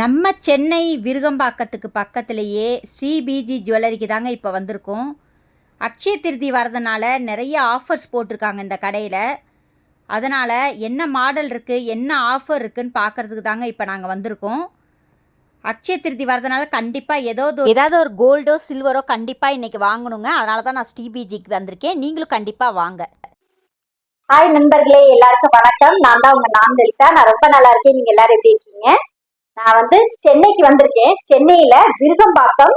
நம்ம சென்னை விருகம்பாக்கத்துக்கு பக்கத்துலேயே ஸ்ரீபிஜி ஜுவல்லரிக்கு தாங்க இப்போ வந்திருக்கோம். அக்ஷய திருதி வரதுனால நிறைய ஆஃபர்ஸ் போட்டிருக்காங்க இந்த கடையில். அதனால் என்ன மாடல் இருக்குது என்ன ஆஃபர் இருக்குன்னு பார்க்குறதுக்கு தாங்க இப்போ நாங்கள் வந்திருக்கோம். அக்ஷய திருதி வரதுனால கண்டிப்பாக ஏதோ ஏதாவது ஒரு கோல்டோ சில்வரோ கண்டிப்பாக இன்றைக்கி வாங்கணுங்க. அதனால தான் நான் ஸ்ரீபிஜிக்கு வந்திருக்கேன். நீங்களும் கண்டிப்பாக வாங்க. ஹாய் நண்பர்களே எல்லாருக்கும் வணக்கம். நான் தான் உங்கள் நான் நான் ரொம்ப நல்லா இருக்கேன். நீங்கள் எல்லாரும் எப்படி இருக்கீங்க? நான் வந்து சென்னைக்கு வந்திருக்கேன். சென்னையில விருகம்பாக்கம்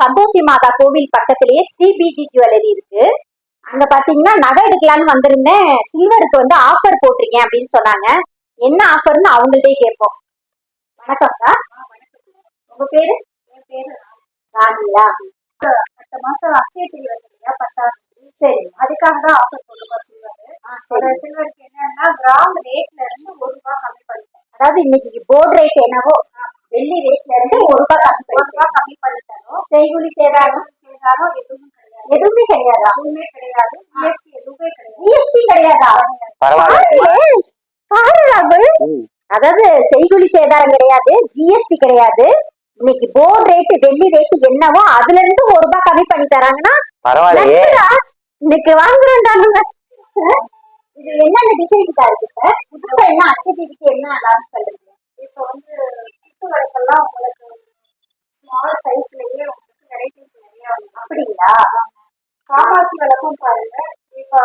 சந்தோஷி மாதா கோவில் பக்கத்திலேயே ஸ்ரீ பிஜி ஜுவல்லரி இருக்கு. அங்க பாத்தீங்கன்னா நகை எடுக்கலாம்னு வந்திருந்தேன். சில்வருக்கு வந்து ஆஃபர் போட்டிருக்கேன் அப்படின்னு சொன்னாங்க. என்ன ஆஃபர்னு அவங்கள்ட்டே கேட்போம். வணக்கம்க்கா உங்க பேரு? என் பேரு ராணியா. அடுத்த மாசம் அக்ஷய திருதி வந்துருக்கா பசார் சரி அதுக்காக தான் ஆஃபர் போட்டுருக்கோம் சில்வர் சில்வருக்கு என்னன்னா கிராம் ரேட்ல இருந்து ஒரு ரூபாய் கம்மி பண்ணிட்டோம் அதாவது இன்னைக்கு போர்டு ரேட் என்னவோ வெள்ளி ரேட்ல இருந்து ஒரு ரூபாய் கம்மி ஒரு ரூபாய் கம்மி பண்ணி தரோம் செய்கூலி சேதாரம்? சேதாரம் எதுவும் கிடையாது. எதுவுமே கிடையாதா? எதுவுமே கிடையாது. ஜிஎஸ்டி எதுவுமே கிடையாது. ஜிஎஸ்டி கிடையாதா? பரவாயில்ல. பாரு ராகுல். அதாவது செய்கூலி சேதாரம் கிடையாது ஜிஎஸ்டி கிடையாது. இன்னைக்கு போர்டு ரேட் வெள்ளி ரேட் என்னவோ அதுல இருந்து ஒரு ரூபாய் கம்மி பண்ணி தராங்கன்னா பரவாயில்லையே. இன்னைக்கு வாங்குறோம்டா நம்ம. இது என்னென்ன டிசைன் கிட்ட இருக்கு இப்ப? புதுசா என்ன அச்சடிக்கு என்ன லான்ச் பண்றீங்க? இப்போ வந்து குத்து வழக்கெல்லாம் உங்களுக்கு ஸ்மால் சைஸ்லயே உங்களுக்கு வெரைட்டிஸ் நிறைய அப்படிங்களா? காமாட்சி வழக்கம் பாருங்க. இப்போ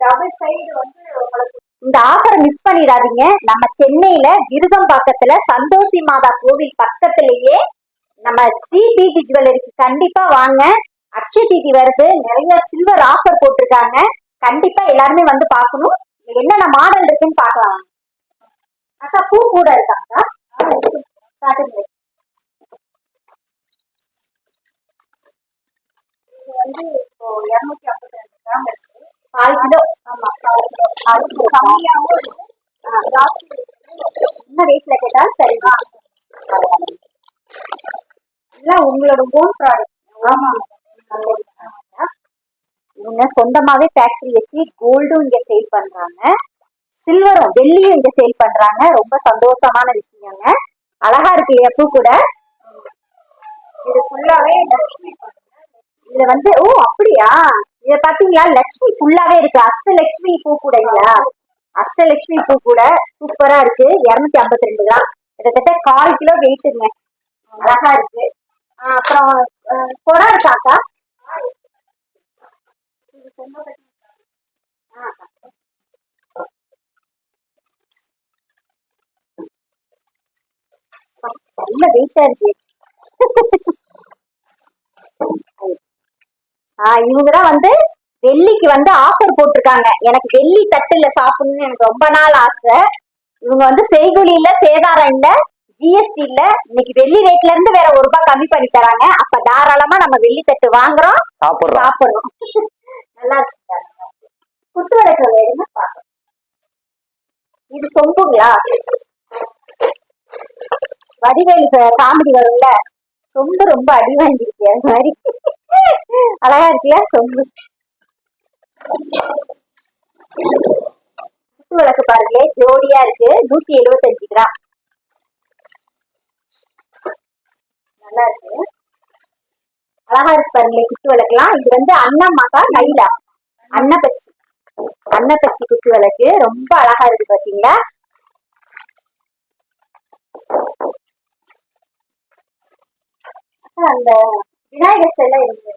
டபுள் சைடு வந்து உங்களுக்கு இந்த ஆஃபர் மிஸ் பண்ணிடாதீங்க. நம்ம சென்னையில விருகம்பாக்கத்துல சந்தோஷி மாதா கோவில் பக்கத்திலேயே நம்ம ஸ்ரீ பிஜி ஜுவல்லரிக்கு கண்டிப்பா வாங்க. அக்ஷய தீதி வருது. நிறைய சில்வர் ஆஃபர் போட்டிருக்காங்க. கண்டிப்பா எல்லாருமே வந்து பார்க்கணும். என்னென்ன மாடல் இருக்குன்னு பார்க்கலாம். அக்கா பூ கூட இருக்காக்கா ஸ்டார்டிங் வந்து இப்போ இரநூத்தி ஐம்பத்தி ரெண்டு கிராம் இருக்கு கால் கிலோ ஆமா கால் கிலோ கால் கிலோ கம்மியாகவும் இருக்கு ஜாஸ்தி என்ன ரேட்ல கேட்டாலும் சரிதான் எல்லாம் உங்களோட ஓன் ப்ராடக்ட் ஆமா. இவங்க சொந்தமாவே ஃபேக்டரி வச்சு கோல்டும் இங்க சேல் பண்றாங்க. சில்வரும் வெள்ளியும் இங்க சேல் பண்றாங்க. ரொம்ப சந்தோஷமான விஷயங்க. அழகா இருக்கு இல்லையா பூ கூட. இது ஃபுல்லாவே லட்சுமி இதுல வந்து ஓ அப்படியா? இத பாத்தீங்களா? லக்ஷ்மி ஃபுல்லாவே இருக்கு. அஷ்டலக்ஷ்மி பூ கூடங்களா அஷ்டலக்ஷ்மி பூ கூட சூப்பரா இருக்கு. இருநூத்தி ஐம்பத்தி ரெண்டு கிராம். கிட்டத்தட்ட கால் கிலோ வெயிட்டுங்க அழகா இருக்கு. அப்புறம் அஹ், குடம் இருக்காக்கா நல்ல வெயிட்டா இருக்கு ஆஹ் இவங்கதான் வந்து வெள்ளிக்கு வந்து ஆஃபர் போட்டிருக்காங்க. எனக்கு வெள்ளி தட்டுல சாப்பிடணும்னு எனக்கு ரொம்ப நாள் ஆசை. இவங்க வந்து செய்கூலி இல்ல சேதாரம் இல்ல ஜிஎஸ்டி இல்ல. இன்னைக்கு வெள்ளி ரேட்ல இருந்து வேற ஒரு ரூபாய் கம்மி பண்ணி தராங்க. அப்ப தாராளமா நம்ம வெள்ளி தட்டு வாங்குறோம் சாப்பிடுறோம். சாப்பிடணும் நல்லா இருக்கு குத்து விளக்கு வேணும்னா பார்க்கணும் இது சொம்புங்களா? வடிவேலு காமெடி வரும்ல? சொம்பு ரொம்ப அடி வாங்கிருக்கு அது மாதிரி. அழகா இருக்குல்ல சொம்பு? குத்து விளக்கு பாருங்களே ஜோடியா இருக்கு நூத்தி எழுபத்தஞ்சு கிராம். நல்லா இருக்கு. அழகா இருக்கு பாருங்களேன் குத்து விளக்குலாம். இது வந்து அன்னம்மாக்கா கைலா அன்னப்பச்சி அன்னப்பச்சி குத்து விளக்கு. ரொம்ப அழகா இருக்கு பாத்தீங்களா? அந்த விநாயகர் சிலை இருக்கு.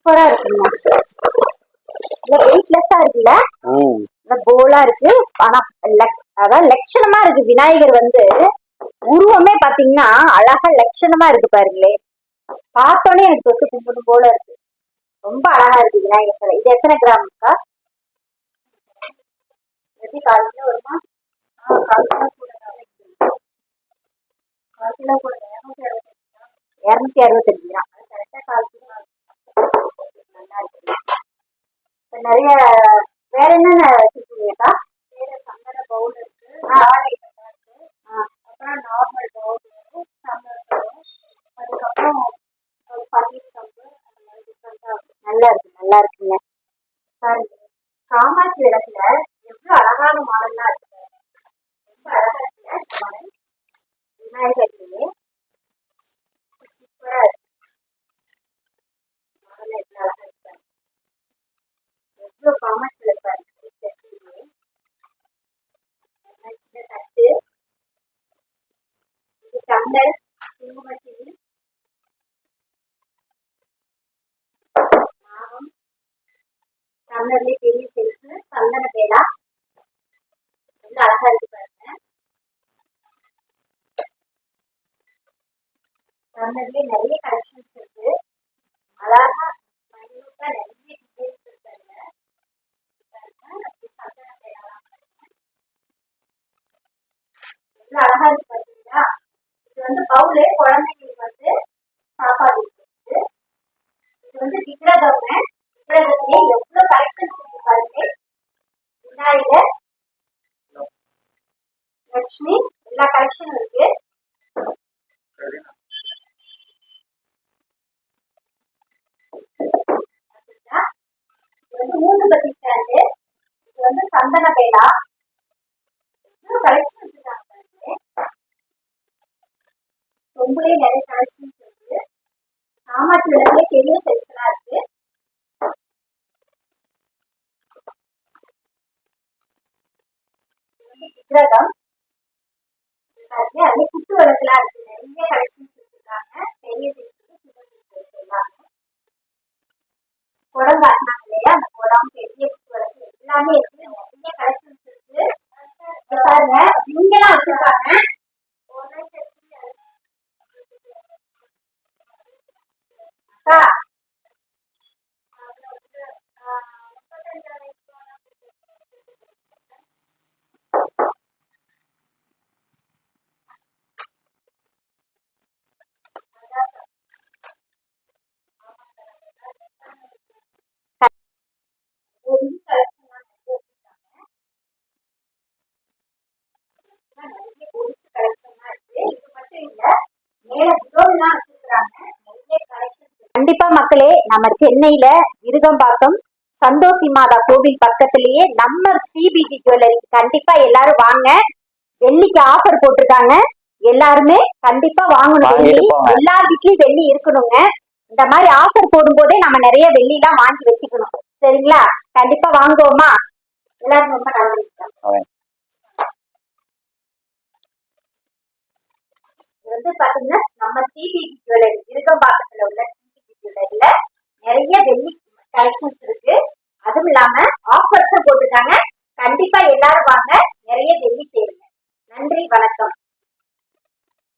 சூப்பரா இருக்குங்க. வெயிட்லெஸ்ஸா இருக்குல்ல? போலா இருக்கு. ஆனா லக்- அதாவது லட்சணமா இருக்கு. விநாயகர் வந்து உருவமே பாத்தீங்கன்னா அழகா லட்சணமா இருக்கு பாருங்களே. பார்த்தோன்னே எனக்கு தொட்டு கும்பிடும் போல இருக்கு. ரொம்ப அழகா இருக்கு விநாயகர் சிலை. இது எத்தனை கிராம்க்கா எப்படி கால் கிலோ வருமா? ஆ, கால் கிலோ கூட தான். கால் கிலோ கூட இரநூத்தி அறுபத்தஞ்சு கிராம். இரநூத்தி அறுபத்தஞ்சு கிராம். அது கரெக்டா கால் கிலோ அப்படிலாம் நிறைய வேற என்னென்ன வச்சிருக்கீங்கக்கா? வேற சந்தன பவுல் இருக்கு ஆடை இருக்கு அப்புறம் நார்மல் பவுல் இருக்கு அதுக்கப்புறம் பன்னீர் சம்பு அந்த மாதிரி டிஃப்ரெண்டா நல்லா இருக்கு நல்லா இருக்குங்க. காமாட்சி இடத்துல எவ்வளவு அழகான மாடல்லாம் இருக்கு ரொம்ப அழகா இருக்கு. விநாயகர்லேயே சூப்பரா இருக்கு. மாடல் எவ்வளவு அழகா இருக்கு பாருங்க. எவ்வளவு தட்டு இது டம்ளர் குங்குமச்சினி பெரிய செல்ஃபு சந்தன பேடா ரொம்ப அழகா இருக்கு பாருங்க. டம்ளர்லயே நிறைய கலெக்ஷன்ஸ் இருக்கு. அழகா மைனூட்டா நிறைய டிசைன்ஸ் இருக்கு பாருங்க பாருங்க, அப்படியே சந்தன பேடாலாம் பாருங்க எவ்வளவு அழகா இருக்கு பாத்தீங்களா? இது வந்து பவுலு குழந்தைங்களுக்கு வந்து சாப்பாடு இது வந்து விக்கிரகம்ங்க. விக்கிரகத்திலே எவ்வளவு கலெக்ஷன்ஸ் இருக்கு பாருங்க. விநாயகர் லட்சுமி எல்லா கலெக்ஷனும் இருக்கு. பாத்தீங்களா? பத்தி வந்து ஸ்டாண்டு இது வந்து சந்தன பேடா கலெக்ஷன் வச்சிருக்காங்க. ரொம்பவே நிறைய கலெக்ஷன்ஸ் இருக்கு காமாட்சி விளக்குல பெரிய சைஸ் எல்லாம் இருக்கு. இது விக்கிரகம் பாருங்க அதுல குத்து விளக்குலாம் இருக்கு. நிறைய கலெக்ஷன்ஸ் வச்சிருக்காங்க. பெரிய சைஸ் சின்ன குடம் காட்டினாங்க இல்லையா? அந்த குடம் பெரிய குத்து விளக்கு எல்லாமே இருக்கு. நிறைய கலெக்ஷன்ஸ் இருக்கு. பாருங்க நீங்களா வச்சிருக்காங்க அக்கா ஒரு collection எல்லாம் நிறைய வச்சிருக்காங்க. நிறைய கொலுசு collection எல்லாம் இருக்கு. இது மட்டும் இல்ல, மேல குடோன்லாம் வச்சிருக்காங்க. நிறைய collections இருக்கு. கண்டிப்பா மக்களே நம்ம சென்னையில விருகம்பாக்கம் சந்தோஷி மாதா கோவில் பக்கத்திலேயே நம்ம ஸ்ரீபிஜி ஜுவல்லரி கண்டிப்பா எல்லாரும் வாங்க. வெள்ளிக்கு ஆஃபர் போட்டிருக்காங்க. எல்லாருமே கண்டிப்பா வாங்கணும். வெள்ளி. எல்லார் வீட்லயும் வெள்ளி இருக்கணுங்க. இந்த மாதிரி ஆஃபர் போடும்போதே நம்ம நிறைய வெள்ளி எல்லாம் வாங்கி வச்சுக்கணும். சரிங்களா? கண்டிப்பா வாங்குவோமா? எல்லாரும் ரொம்ப நன்றி. வந்து பாத்தீங்கன்னா நம்ம ஸ்ரீபிஜி ஜுவல்லரி விருகம்பாக்கத்துல உள்ள இதுல நிறைய வெள்ளி கலெக்ஷன்ஸ் இருக்கு. அதுவும் இல்லாம ஆஃபர்ஸும் போட்டிருக்காங்க. கண்டிப்பா எல்லாரும் வாங்க. நிறைய வெள்ளி சேருங்க. நன்றி வணக்கம்.